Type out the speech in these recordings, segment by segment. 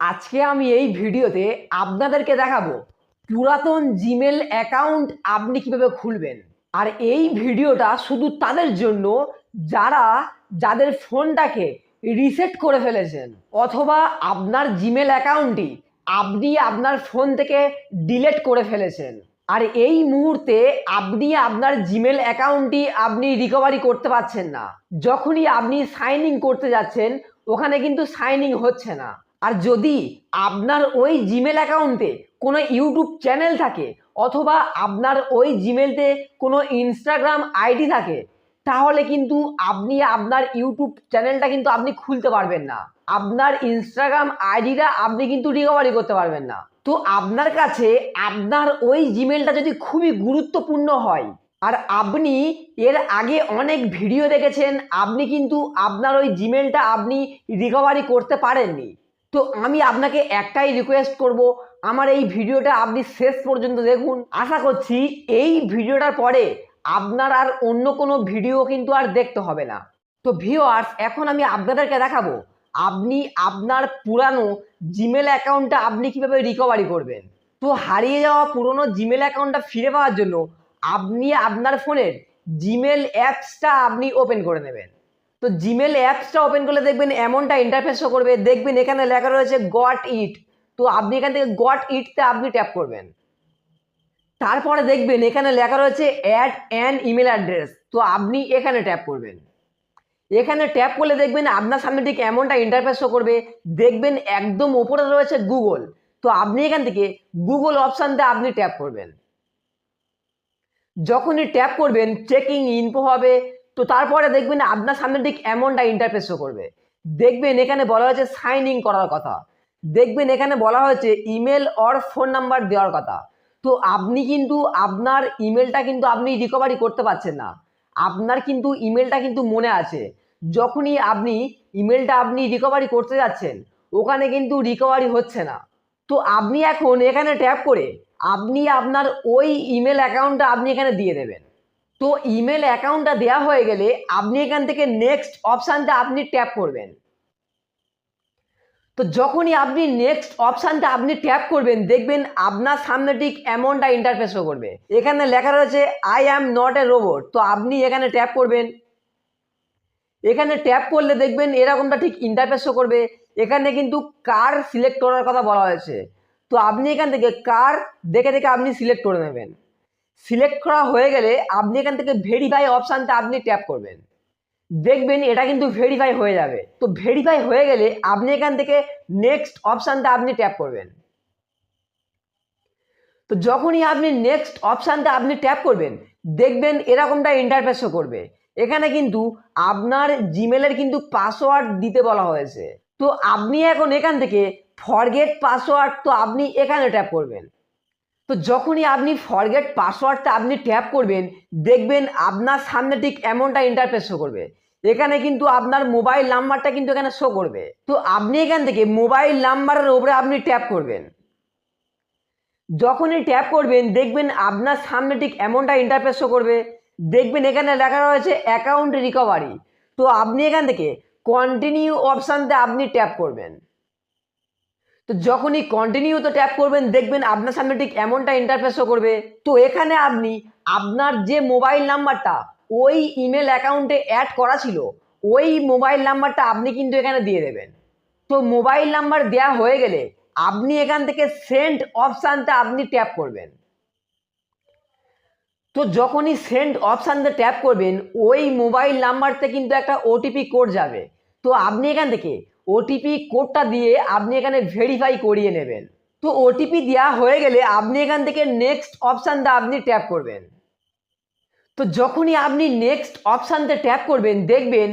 আজকে আমি এই ভিডিওতে আপনাদেরকে দেখাবো পুরাতন জিমেল অ্যাকাউন্ট আপনি কীভাবে খুলবেন। আর এই ভিডিওটা শুধু তাদের জন্য, যারা যাদের ফোনটাকে রিসেট করে ফেলেছেন, অথবা আপনার জিমেল অ্যাকাউন্টটি আপনি আপনার ফোন থেকে ডিলেট করে ফেলেছেন। আর এই মুহূর্তে আপনি আপনার জিমেল অ্যাকাউন্টটি আপনি রিকভারি করতে পারছেন না। যখনই আপনি সাইন ইন করতে যাচ্ছেন, ওখানে কিন্তু সাইন ইন হচ্ছে না। আর যদি আপনার ওই জিমেল অ্যাকাউন্টে কোনো ইউটিউব চ্যানেল থাকে অথবা আপনার ওই জিমেলতে কোনো ইনস্টাগ্রাম আইডি থাকে, তাহলে কিন্তু আপনি আপনার ইউটিউব চ্যানেলটা কিন্তু আপনি খুলতে পারবেন না। আপনার ইনস্টাগ্রাম আইডিটা আপনি কিন্তু রিকভারি করতে পারবেন না। তো আপনার কাছে আপনার ওই জিমেলটা যদি খুবই গুরুত্বপূর্ণ হয়, আর আপনি এর আগে অনেক ভিডিও দেখেছেন, আপনি কিন্তু আপনার ওই জিমেলটা আপনি রিকভারি করতে পারেননি। তো আমি আপনাকে একটাই রিকোয়েস্ট করব, আমার এই ভিডিওটা আপনি শেষ পর্যন্ত দেখুন। আশা করছি এই ভিডিওটার পরে আপনার আর অন্য কোনো ভিডিও কিন্তু আর দেখতে হবে না। তো ভিওয়ার্স এখন আমি আপনাদেরকে দেখাবো, আপনি আপনার পুরানো জিমেল অ্যাকাউন্টটা আপনি কীভাবে রিকভারি করবেন? তো হারিয়ে যাওয়া পুরনো জিমেল অ্যাকাউন্টটা ফিরে পাওয়ার জন্য আপনি আপনার ফোনের জিমেল অ্যাপসটা আপনি ওপেন করে নেবেন। তো জিমেল অ্যাপসটা ওপেন করলে দেখবেন এমনটা ইন্টারফেস শো করবে। দেখবেন এখানে লেখা রয়েছে গট ইট তো আপনি এখান থেকে গট ইটতে আপনি ট্যাপ করবেন। তারপরে দেখবেন এখানে লেখা রয়েছে অ্যাড অ্যান ইমেল অ্যাড্রেস তো আপনি এখানে ট্যাপ করবেন। এখানে ট্যাপ করলে দেখবেন আপনার সামনে ঠিক এমনটা ইন্টারফেস শো করবে। দেখবেন একদম ওপরে রয়েছে গুগল তো আপনি এখান থেকে গুগল অপশানতে আপনি ট্যাপ করবেন। যখনই ট্যাপ করবেন চেকিং ইনফো হবে। তো তারপরে দেখবেন আপনার সামনে ঠিক এমনটা ইন্টারফেস করবে। দেখবেন এখানে বলা হয়েছে সাইন ইন করার কথা। দেখবেন এখানে বলা হয়েছে ইমেল অর ফোন নাম্বার দেওয়ার কথা। তো আপনি কিন্তু আপনার ইমেলটা কিন্তু আপনি রিকভারি করতে পারছেন না। আপনার কিন্তু ইমেলটা কিন্তু মনে আছে। যখনই আপনি ইমেলটা আপনি রিকভারি করতে যাচ্ছেন, ওখানে কিন্তু রিকভারি হচ্ছে না। তো আপনি এখন এখানে ট্যাপ করে আপনি আপনার ওই ইমেল অ্যাকাউন্টটা আপনি এখানে দিয়ে দেবেন। তো ইমেল অ্যাকাউন্টটা দেওয়া হয়ে গেলে আপনি এখান থেকে নেক্সট অপশানটা আপনি ট্যাপ করবেন। তো যখনই আপনি নেক্সট অপশানটা আপনি ট্যাপ করবেন, দেখবেন আপনার সামনে ঠিক এমনটা ইন্টারফেস করবে। এখানে লেখা রয়েছে I am not a robot তো আপনি এখানে ট্যাপ করবেন। এখানে ট্যাপ করলে দেখবেন এরকমটা ঠিক ইন্টারফেস শো করবে। এখানে কিন্তু কার সিলেক্ট করার কথা বলা হয়েছে। তো আপনি এখান থেকে কার দেখে দেখে আপনি সিলেক্ট করে নেবেন। সিলেক্ট করা হয়ে গেলে আপনি এখান থেকে ভেরিফাই অপশানটা আপনি ট্যাপ করবেন। দেখবেন এটা কিন্তু ভেরিফাই হয়ে যাবে। তো ভেরিফাই হয়ে গেলে আপনি এখান থেকে নেক্সট অপশানটা আপনি ট্যাপ করবেন। তো যখনই আপনি নেক্সট অপশানটা আপনি ট্যাপ করবেন, দেখবেন এরকমটা ইন্টারফেসও করবে। এখানে কিন্তু আপনার জিমেলের কিন্তু পাসওয়ার্ড দিতে বলা হয়েছে। তো আপনি এখন এখান থেকে ফরগেট পাসওয়ার্ড তো আপনি এখানে ট্যাপ করবেন। তো যখনই আপনি ফরগেট পাসওয়ার্ডটা আপনি ট্যাপ করবেন, দেখবেন আপনার সামনে ঠিক এমনটা ইন্টারফেস শো করবে। এখানে কিন্তু আপনার মোবাইল নাম্বারটা কিন্তু এখানে শো করবে। তো আপনি এখান থেকে মোবাইল নাম্বারের উপরে আপনি ট্যাপ করবেন। যখনই ট্যাপ করবেন, দেখবেন আপনার সামনে ঠিক এমনটা ইন্টারফেস শো করবে। দেখবেন এখানে লেখা রয়েছে অ্যাকাউন্ট রিকভারি তো আপনি এখান থেকে কন্টিনিউ অপশানতে আপনি ট্যাপ করবেন। তো যখনই কন্টিনিউ তো ট্যাপ করবেন, দেখবেন আপনার সামনে ঠিক এমনটা ইন্টারফেস শো করবে। তো এখানে আপনি আপনার যে মোবাইল নাম্বারটা ওই ইমেল অ্যাকাউন্টে অ্যাড করা ছিল, ওই মোবাইল নাম্বারটা আপনি কিন্তু এখানে দিয়ে দেবেন। তো মোবাইল নাম্বার দেওয়া হয়ে গেলে আপনি এখান থেকে সেন্ড অপশানটা আপনি ট্যাপ করবেন। তো যখনই সেন্ড অপশানটা ট্যাপ করবেন, ওই মোবাইল নাম্বারতে কিন্তু একটা ওটিপি কোড যাবে। তো আপনি এখান থেকে ওটিপি কোডটা দিয়ে আপনি এখানে ভেরিফাই করিয়ে নেবেন। তো ওটিপি দেওয়া হয়ে গেলে আপনি এখান থেকে নেক্সট অপশানটা আপনি ট্যাপ করবেন। তো যখনই আপনি নেক্সট অপশানতে ট্যাপ করবেন, দেখবেন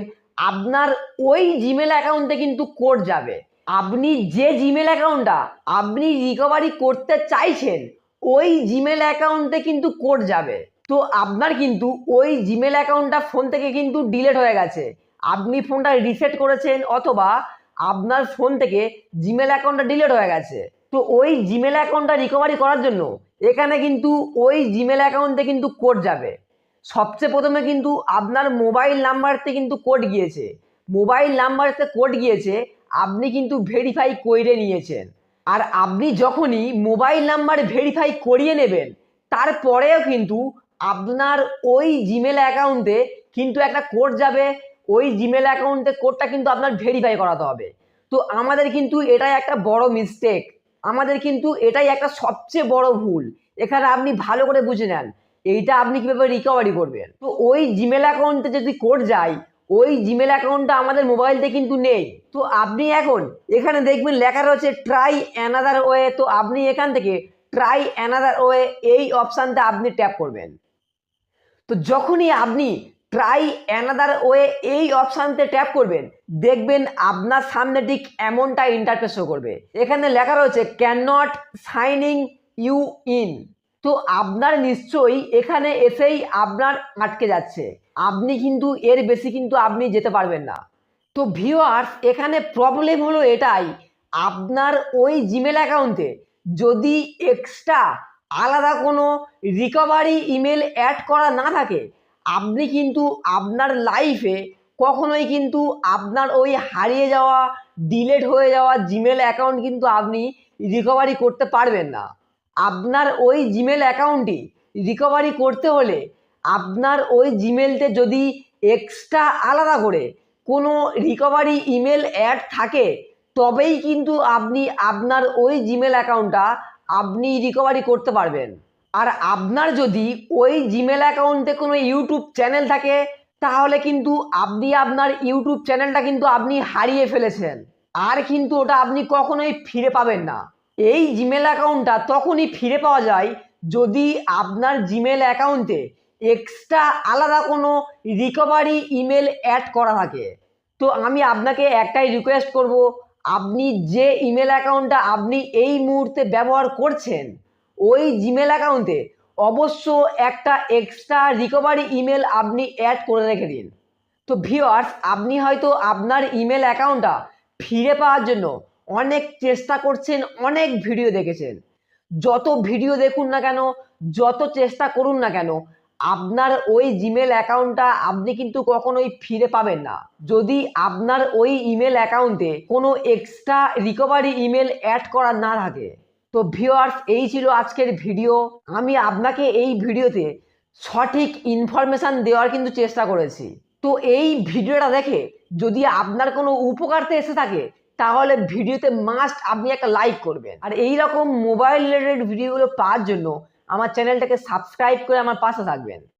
আপনার ওই জিমেল অ্যাকাউন্টে কিন্তু কোড যাবে। আপনি যে জিমেল অ্যাকাউন্টটা আপনি রিকভারি করতে চাইছেন, ওই জিমেল অ্যাকাউন্টে কিন্তু কোড যাবে। তো আপনার কিন্তু ওই জিমেল অ্যাকাউন্টটা ফোন থেকে কিন্তু ডিলেট হয়ে গেছে। আপনি ফোনটা রিসেট করেছেন অথবা আপনার ফোন থেকে জিমেল অ্যাকাউন্টটা ডিলেট হয়ে গেছে। তো ওই জিমেল অ্যাকাউন্টটা রিকভারি করার জন্য এখানে কিন্তু ওই জিমেল অ্যাকাউন্টে কিন্তু কোড যাবে। সবচেয়ে প্রথমে কিন্তু আপনার মোবাইল নাম্বারতে কিন্তু কোড গিয়েছে। মোবাইল নাম্বারতে কোড গিয়েছে, আপনি কিন্তু ভেরিফাই করে নিয়েছেন। আর আপনি যখনই মোবাইল নাম্বার ভেরিফাই করিয়ে নেবেন, তারপরেও কিন্তু আপনার ওই জিমেল অ্যাকাউন্টে কিন্তু একটা কোড যাবে। ওই জিমেল অ্যাকাউন্টে কোডটা কিন্তু আপনার ভেরিফাই করাতে হবে। তো আমাদের কিন্তু এটাই একটা বড় মিস্টেক আমাদের কিন্তু এটাই একটা সবচেয়ে বড় ভুল। এখানে আপনি ভালো করে বুঝে নেন, এইটা আপনি কীভাবে রিকভারি করবেন। তো ওই জিমেল অ্যাকাউন্টে যদি কোড যায়, ওই জিমেল অ্যাকাউন্টটা আমাদের মোবাইলতে কিন্তু নেই। তো আপনি এখন, এখানে দেখবেন লেখা রয়েছে ট্রাই অ্যানাদার ওয়ে তো আপনি এখান থেকে ট্রাই অ্যানাদার ওয়ে এই অপশানটা আপনি ট্যাপ করবেন। তো যখনই আপনি ট্রাই অ্যানাদার ওয়ে এই অপশানতে ট্যাপ করবেন। দেখবেন আপনার সামনে ঠিক এমনটা ইন্টারফেস করবে। এখানে লেখা রয়েছে can not signing you in তো আপনার নিশ্চয়ই এখানে এসেই আপনার আটকে যাচ্ছে। আপনি কিন্তু এর বেশি কিন্তু আপনি যেতে পারবেন না। তো ভিউয়ার্স এখানে প্রবলেম হলো এটাই, আপনার ওই জিমেল অ্যাকাউন্টে যদি এক্সট্রা আলাদা কোনো রিকভারি ইমেল অ্যাড করা না থাকে আপনি কিন্তু আপনার লাইফে কখনোই কিন্তু আপনার ওই হারিয়ে যাওয়া ডিলেট হয়ে যাওয়া জিমেল অ্যাকাউন্ট কিন্তু আপনি রিকভারি করতে পারবেন না। আপনার ওই জিমেল অ্যাকাউন্টটি রিকভারি করতে হলে আপনার ওই জিমেলতে যদি এক্সট্রা আলাদা করে কোনো রিকভারি ইমেল অ্যাড থাকে, তবেই কিন্তু আপনি আপনার ওই জিমেল অ্যাকাউন্টটা আপনি রিকভারি করতে পারবেন। আর আপনার যদি ওই জিমেল অ্যাকাউন্টে কোনো ইউটিউব চ্যানেল থাকে, তাহলে কিন্তু আপনি আপনার ইউটিউব চ্যানেলটা কিন্তু আপনি হারিয়ে ফেলেছেন। আর কিন্তু ওটা আপনি কখনোই ফিরে পাবেন না। এই জিমেল অ্যাকাউন্টটা তখনই ফিরে পাওয়া যায় যদি আপনার জিমেল অ্যাকাউন্টে এক্সট্রা আলাদা কোনো রিকভারি ইমেল অ্যাড করা থাকে। তো আমি আপনাকে একটাই রিকোয়েস্ট করব, আপনি যে ইমেল অ্যাকাউন্টটা আপনি এই মুহূর্তে ব্যবহার করছেন ওই জিমেল অ্যাকাউন্টে অবশ্য একটা এক্সট্রা রিকভারি ইমেল আপনি অ্যাড করে রেখে দিন। তো ভিওয়ার্স আপনি হয়তো আপনার ইমেল অ্যাকাউন্টটা ফিরে পাওয়ার জন্য অনেক চেষ্টা করছেন, অনেক ভিডিও দেখেছেন। যত ভিডিও দেখুন না কেন, যত চেষ্টা করুন না কেন, আপনার ওই জিমেল অ্যাকাউন্টটা আপনি কিন্তু কখনোই ফিরে পাবেন না। যদি আপনার ওই ইমেল অ্যাকাউন্টে কোনো এক্সট্রা রিকভারি ইমেল অ্যাড করা না থাকে। তো ভিওয়ার্স এই ছিল আজকের ভিডিও আমি আপনাকে এই ভিডিওতে সঠিক ইনফরমেশান দেওয়ার কিন্তু চেষ্টা করেছি। তো এই ভিডিওটা দেখে যদি আপনার কোনো উপকারতে এসে থাকে, তাহলে ভিডিওতে মাস্ট আপনি একটা লাইক করবেন। আর এই রকম মোবাইল রিলেটেড ভিডিওগুলো পাওয়ার জন্য আমার চ্যানেলটাকে সাবস্ক্রাইব করে আমার পাশে থাকবেন।